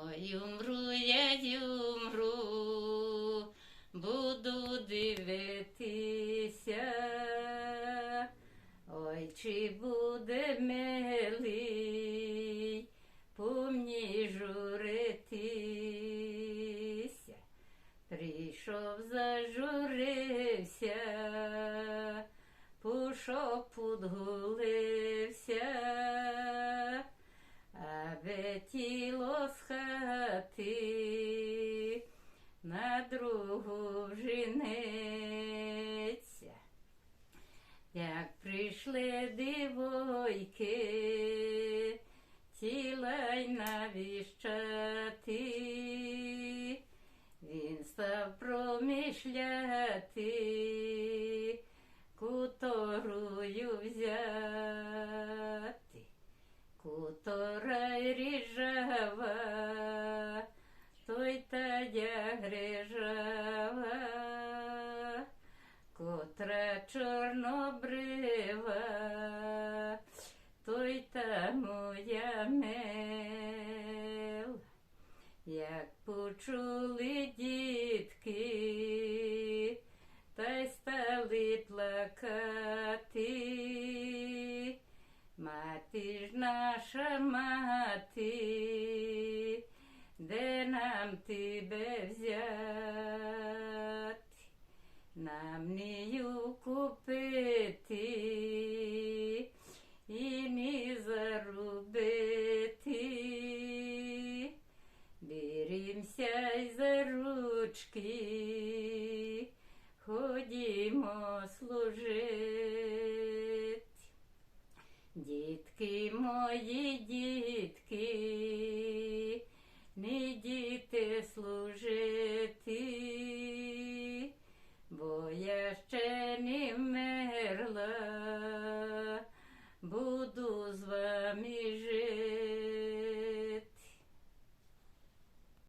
Ой, умру, я умру, буду дивитися. Ой, чи буде милий, помні журитися. Прийшов, зажурився, пушок подгулився, тіло з хати на другу вженеться. Як прийшли дивойки, тіла й навіщати, він став промишляти, куторую взяти, кутора й ріжава, той та я грижава, котра чорнобрива, той та моя мил. Як почули дітки, та й стали плакати. Мати ж наша мати, де нам тебе взяти? Нам нею купити і не заробити. Берімся й за ручки, ходімо служить. Дітки мої дітки, не діти служити, бо я ще не вмерла, буду з вами жити.